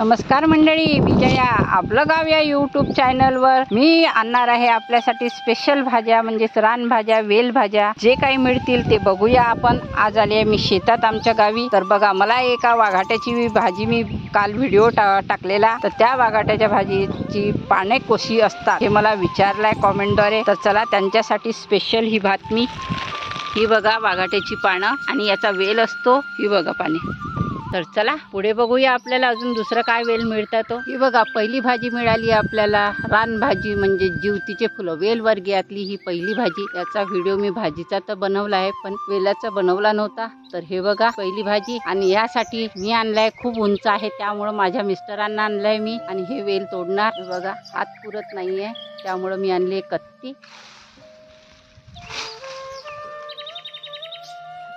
नमस्कार मंडळी विजया आपलं गाव या यूट्यूब चॅनलवर मी आणणार आहे आपल्यासाठी स्पेशल भाज्या म्हणजेच रानभाज्या वेल भाज्या. जे काही मिळतील ते बघूया आपण. आज आले आहे मी शेतात आमच्या गावी. तर बघा मला एका वाघाट्याची भाजी मी काल व्हिडिओ टा टाकलेला. तर त्या वाघाट्याच्या भाजीची पाने कोशी असतात हे मला विचारलाय कॉमेंटद्वारे तर चला त्यांच्यासाठी स्पेशल ही बातमी ही बघा वाघाट्याची पानं. आणि याचा वेल असतो. ही बघा पाने. तर चला पुढे बघूया आपल्याला अजून दुसरं काय वेल मिळतं तो. ही बघा पहिली भाजी मिळाली आपल्याला. रानभाजी म्हणजे जीवतीचे फुलं. वेलवर्गीयातली ही पहिली भाजी. याचा व्हिडिओ मी भाजीचा तर बनवला आहे पण वेलाचा बनवला नव्हता. तर हे बघा पहिली भाजी. आणि यासाठी मी आणलाय खूप उंच आहे त्यामुळं माझ्या मिस्टरांना आणलाय मी. आणि हे वेल तोडणार. बघा हात पुरत नाहीये त्यामुळं मी आणली आहे कत्ती.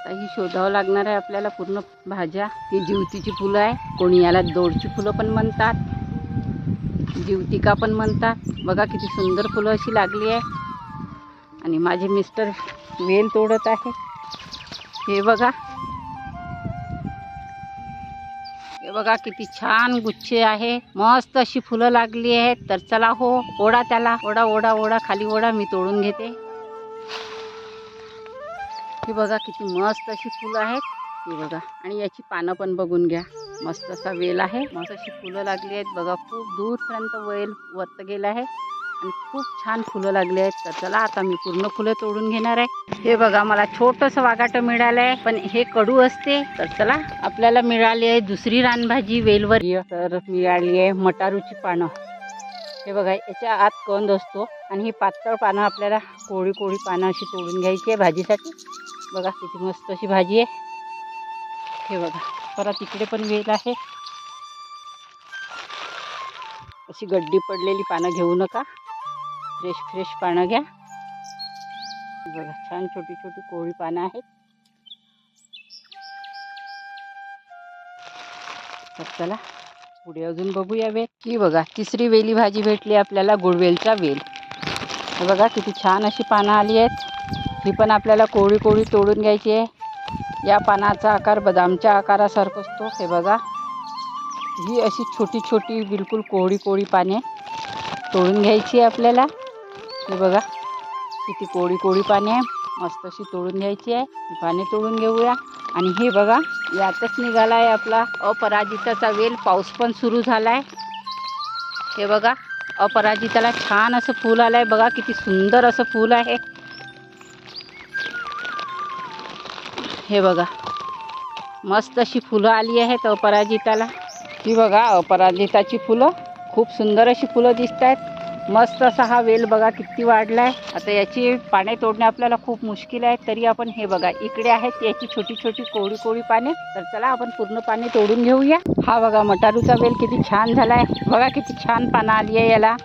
आता ही शोधावं लागणार आहे आपल्याला पूर्ण भाज्या. ही जिवतीची फुलं आहे. कोणी याला दोडची फुलं पण म्हणतात. जिवतिका पण म्हणतात. बघा किती सुंदर फुलं अशी लागली आहे. आणि माझे मिस्टर वेल तोडत आहे. हे बघा. हे बघा किती छान गुच्छे आहे. मस्त अशी फुलं लागली आहेत. तर चला हो ओढा त्याला. ओढा ओढा ओढा. खाली ओढा मी तोडून घेते. ही बघा किती मस्त अशी फुलं आहेत. ही बघा. आणि याची पानं पण बघून घ्या. मस्त असा वेल आहे. मस्त अशी फुलं लागली आहेत. बघा खूप दूरपर्यंत वेल वरत गेला आहे. आणि खूप छान फुलं लागली आहेत. तर चला आता मी पूर्ण फुलं तोडून घेणार आहे. हे बघा मला छोटंसं वागाटं मिळालं आहे पण हे कडू असते. तर चला आपल्याला मिळाली आहे दुसरी रानभाजी वेलवर. तर मिळाली आहे मटारूची पानं. हे बघा याच्या आत कंद असतो. आणि ही पातळ पानं आपल्याला कोळी कोळी पानं अशी तोडून घ्यायची आहे भाजीसाठी. बघा किती मस्त अशी भाजी आहे. हे बघा परत इकडे पण वेल आहे. अशी गड्डी पडलेली पानं घेऊ नका. फ्रेश फ्रेश पानं घ्या. बघा छान छोटी छोटी कोळी पानं आहेत. तर चला पुढे अजून बघूया वेल. ही बघा तिसरी वेली भाजी भेटली आपल्याला गुळवेलचा वेल. बघा किती छान अशी पानं आली आहेत. ही पण आपल्याला कोळी कोळी तोडून घ्यायची आहे. या पानाचा आकार बदामच्या आकारासारखा असतो. हे बघा. ही अशी छोटी छोटी बिलकुल कोळी कोळी पाने तोडून घ्यायची आहे आपल्याला. हे बघा. किती कोळी कोळी पाने आहे. मस्त अशी तोडून घ्यायची आहे. ही पाने तोडून घेऊया. आणि हे बघा यातच निघाला आहे आपला अपराजिताचा वेल. पाऊस पण सुरू झाला आहे हे बघा अपराजिताला छान असं फूल आलं आहे बघा किती सुंदर असं फूल आहे. हे बघा. मस्त अशी फुलं आली आहेत अपराजिताला ही बघा अपराजिताची फुलं. खूप सुंदर अशी फुलं दिसत आहेत. मस्त असा हा वेल बघा किती वाढला आहे आता याची पाने तोडणे आपल्याला खूप मुश्किल आहे. तरी आपण हे बघा इकडे आहेत याची छोटी छोटी कोळी कोळी पाने. तर चला आपण पूर्ण पाने तोडून घेऊया. हा बघा मटारूचा वेल किती छान झाला आहे बघा किती छान पानं आली आहे याला.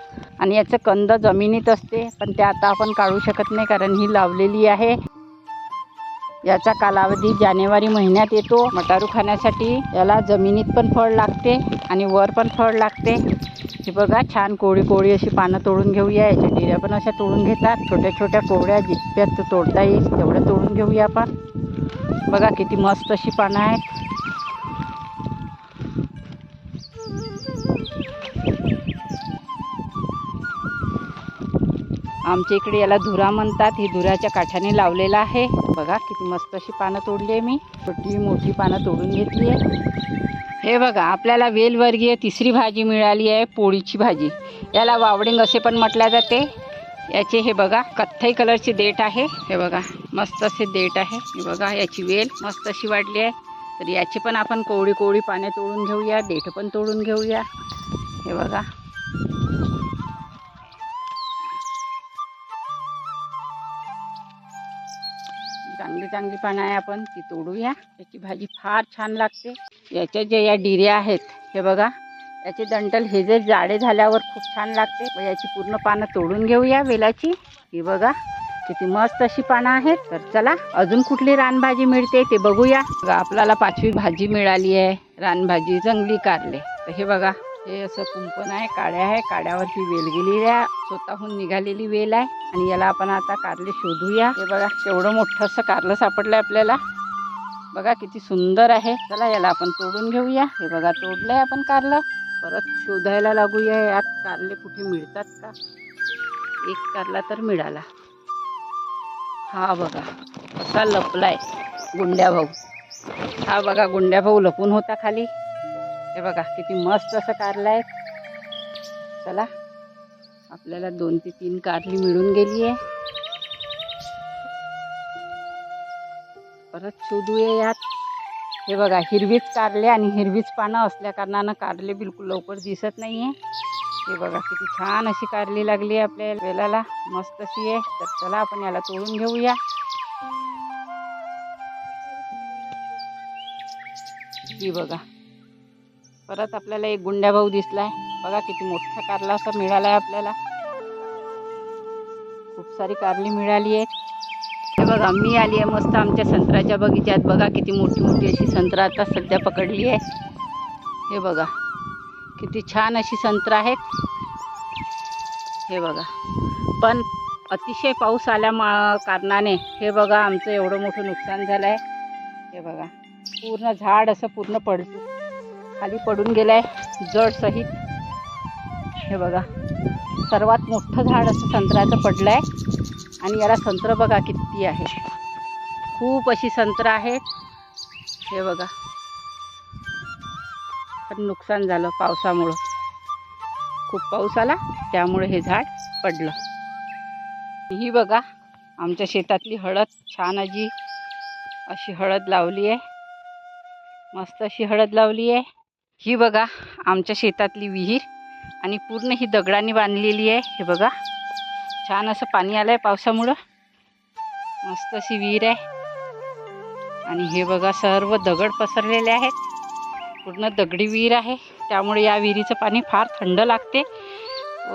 आणि याचं कंद जमिनीत असते पण ते आता आपण काढू शकत नाही कारण ही लावलेली आहे. याचा कालावधी जानेवारी महिन्यात येतो. मटारू खाण्यासाठी याला जमिनीत पण फळ लागते आणि वर पण फळ लागते. हे बघा छान कोळी कोळी अशी पानं तोडून घेऊया. याच्या डिऱ्या पण अशा तोडून घेतात. छोट्या छोट्या कोवळ्या जितक्यात तोडता येईल तेवढ्या तोडून घेऊया आपण. बघा किती मस्त अशी पानं आहेत. आमच्या इकडे याला धुरा म्हणतात. ही धुराच्या काठाने लावलेला आहे. बघा किती मस्त अशी पानं तोडली आहे मी. छोटी मोठी पानं तोडून घेतली आहे. हे बघा आपल्याला वेलवर्गीय तिसरी भाजी मिळाली आहे पोळीची भाजी. याला वावडिंग असे पण म्हटल्या जाते. याचे हे बघा कथ्थई कलरची देठ आहे. हे बघा मस्त असे देठ आहे. हे बघा याची वेल मस्त अशी वाढली आहे. तर याची पण आपण कोवळी कोवळी पाने तोडून घेऊया देठ पण तोडून घेऊया. हे बघा. चांगली पानं आहे आपण ती तोडूया. याची भाजी फार छान लागते. याच्या ज्या या डिऱ्या आहेत हे बघा. याचे दंटल हे जे जाडे झाल्यावर खूप छान लागते. व याची पूर्ण पानं तोडून घेऊया वेलाची. ही बघा किती मस्त अशी पानं आहेत. तर चला अजून कुठली रानभाजी मिळते ते बघूया. आपल्याला पाचवी भाजी मिळाली आहे. रानभाजी जंगली कारले. तर हे बघा हे असं कुंपण आहे काड्या आहे काड्यावरची वेल गेलेली आहे. स्वतःहून निघालेली वेल आहे. आणि याला आपण आता कारले शोधूया. हे बघा केवढं मोठं असं कारलं सापडलंय आपल्याला. बघा किती सुंदर आहे. चला याला आपण तोडून घेऊया. हे बघा तोडलंय आपण कारलं. परत शोधायला लागूया. यात कारले कुठे मिळतात का? एक कारला तर मिळाला. हा बघा असा लपलाय गुंड्या भाऊ. हा बघा गुंड्या भाऊ लपून होता खाली. हे बघा किती मस्त असं कारलं आहे चला आपल्याला दोन ते तीन कारली मिळून गेली आहे. परत शोधूया यात. हे बघा हिरवीच कारले आणि हिरवीच पानं असल्या कारणानं कारले बिलकुल लवकर दिसत नाही आहे हे बघा किती छान अशी कारली लागली आहे आपल्या वेलाला. मस्त अशी आहे. तर चला आपण याला तोडून घेऊया. ही बघा परत आपल्याला एक गुंड्या भाऊ दिसलाय. बघा किती मोठा कारला असा मिळालाय आपल्याला. खूप सारी कारली मिळाली आहे हे बघा मी आली आहे मस्त आमच्या संत्र्याच्या बगीच्यात. बघा किती मोठी मोठी अशी संत्रा आता सध्या पकडली आहे. हे बघा किती छान अशी संत्र आहेत. हे बघा पण अतिशय पाऊस आल्या कारणाने हे बघा आमचं एवढं मोठं नुकसान झालं आहे हे बघा पूर्ण झाड असं पूर्ण पडलं. खाली पडून गेलं आहे जड सहित. हे बघा सर्वात मोठं झाड असं संत्र्याचं पडलं आहे आणि याला संत्र बघा किती आहे. खूप अशी संत्र आहेत हे बघा. पण नुकसान झालं पावसामुळं. खूप पाऊस आला त्यामुळे हे झाड पडलं. ही बघा आमच्या शेतातली हळद. छान अशी अशी हळद लावली आहे मस्त अशी हळद लावली आहे ही बघा आमच्या शेतातली विहीर आणि पूर्ण ही दगडाने बांधलेली आहे. हे बघा छान असं पाणी आलं आहे पावसामुळं. मस्त अशी विहीर आहे. आणि हे बघा सर्व दगड पसरलेले आहेत. पूर्ण दगडी विहीर आहे. त्यामुळे या विहिरीचं पाणी फार थंड लागते.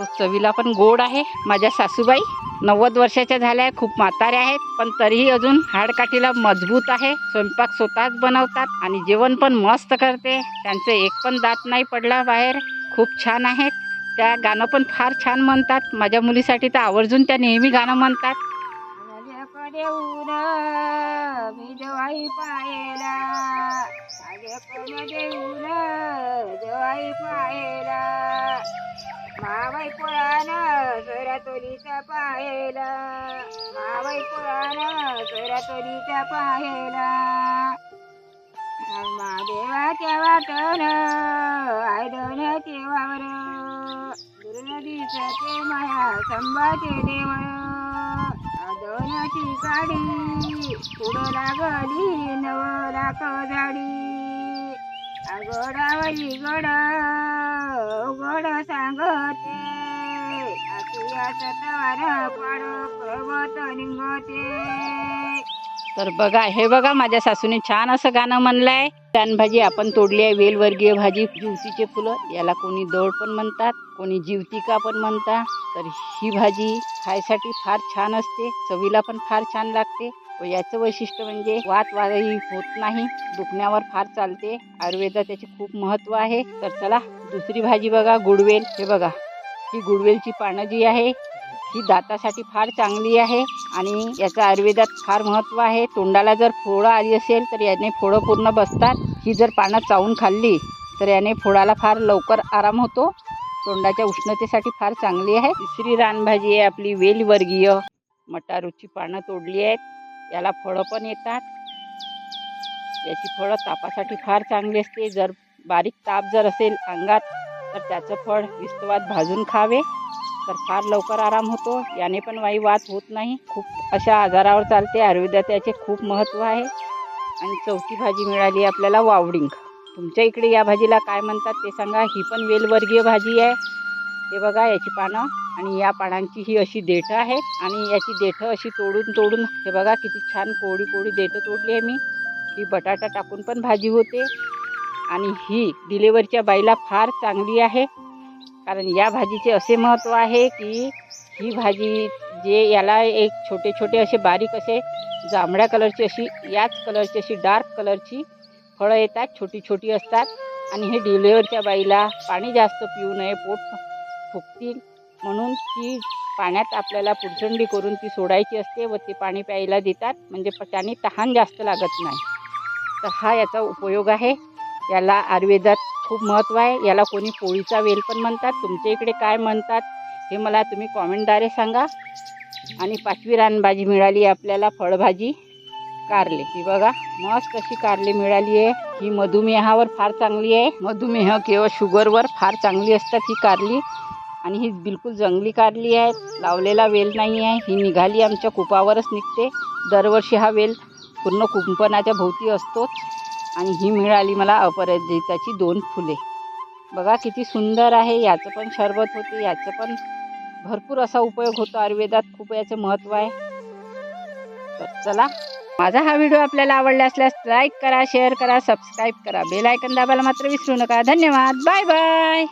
चवीला पण गोड आहे. माझ्या सासूबाई नव्वद वर्षाच्या झाल्या आहे खूप म्हाताऱ्या आहेत पण तरीही अजून हाडकाठीला मजबूत आहे. स्वयंपाक स्वतःच बनवतात आणि जेवण पण मस्त करते. त्यांचं एक पण दात नाही पडला बाहेर. खूप छान आहेत. त्या गाणं पण फार छान म्हणतात. माझ्या मुलीसाठी तर आवर्जून त्या नेहमी गाणं म्हणतात. देऊन मी जवाई पायला देऊन जवाई पायला मावाई पुराण सोयरा तोलीचा पाहेला मावाई पुराण सोयरा तोलीचा पाहेला महादेवाच्या वाटण आयदन तेवावर दुर्न दिसते माया संभाचे देव दोनाची गाडी पुढं लागली नव लाख झाडी गोडावली गोड गोड सांगते तर बघा हे बघा माझ्या सासूने छान असं गाणं म्हणलंय. भाजी आपण तोडली आहे वेलवर्गीय भाजी जिवतीचे फुलं. याला कोणी दौड पण म्हणतात कोणी जिवतिका पण म्हणतात. तर ही भाजी खायसाठी फार छान असते चवीला पण फार छान लागते. व याचं वैशिष्ट्य म्हणजे वात वादही होत नाही दुखण्यावर फार चालते. आयुर्वेदात त्याचे खूप महत्त्व आहे. तर चला दुसरी भाजी बघा गुडवेल. हे बघा ही गुडवेलची पानं जी आहे ही दातासाठी फार चांगली आहे आणि याचं आयुर्वेदात फार महत्त्व आहे. तोंडाला जर फोडं आली असेल तर याने फोडं पूर्ण बसतात. ही जर पानं चावून खाल्ली तर याने फोडाला फार लवकर आराम होतो. तोंडाच्या उष्णतेसाठी फार चांगली आहे. तिसरी रानभाजी आहे आपली वेलवर्गीय. मटारूची पानं तोडली आहेत. याला फळं पण येतात. याची फळं तापासाठी फार चांगली असते. जर बारीक ताप जर असेल अंगात तर त्याचं फळ विस्तवात भाजून खावे तर फार लवकर आराम होतो. याने पण वाई वात होत नाही. खूप अशा आजारावर चालते. आयुर्वेदात याचे खूप महत्त्व आहे. आणि चौथी भाजी मिळाली आपल्याला वावडिंग. तुमच्या इकडे या भाजीला काय म्हणतात ते सांगा. ही पण वेलवर्गीय भाजी आहे. हे बघा याची पानं. आणि या पानांची ही अशी देठं आहे आणि याची देठं अशी तोडून तोडून हे बघा किती छान कोळी कोळी देठं तोडली आहे मी. ही बटाटा टाकून पण भाजी होते. आणि ही डिलेवरीच्या बाईला फार चांगली आहे. कारण या भाजीचे असे महत्त्व आहे की ही भाजी जे याला एक छोटे छोटे असे बारीक असे जांभळ्या कलरची अशी याच कलरची अशी डार्क कलरची फळं येतात छोटी छोटी असतात. आणि हे डिलेवरच्या बाईला पाणी जास्त पिऊ नये पोट फुगतील म्हणून ती पाण्यात आपल्याला पुरचंडी करून ती सोडायची असते व ते पाणी प्यायला देतात. म्हणजे प- त्याने तहान जास्त लागत नाही. तर हा याचा उपयोग आहे. याला आयुर्वेदात खूप महत्त्व आहे. याला कोणी पोळीचा वेल पण म्हणतात. तुमच्या इकडे काय म्हणतात हे मला तुम्ही कॉमेंटद्वारे सांगा. आणि पाचवी रानभाजी मिळाली आपल्याला फळभाजी कारले. ही बघा मस्त अशी कारले मिळाली आहे. ही मधुमेहावर फार चांगली आहे. मधुमेह किंवा शुगरवर फार चांगली असतात ही कारली. आणि ही बिलकुल जंगली कारली आहे. लावलेला वेल नाही आहे. ही निघाली आमच्या कुपावरच निघते. दरवर्षी हा वेल पूर्ण कुंपणाच्या भोवती असतोच. आणि ही मिळाली मला अपराजिताची दोन फुले. बघा किती सुंदर आहे. याचं पण शरबत होते. याचं पण भरपूर असा उपयोग होतो. आयुर्वेदात खूप याचं महत्त्व आहे. तर चला. माझा हा व्हिडिओ आपल्याला आवडला असल्यास लाईक करा शेअर करा सबस्क्राईब करा. बेल आयकन दाबायला मात्र विसरू नका. धन्यवाद. Bye bye.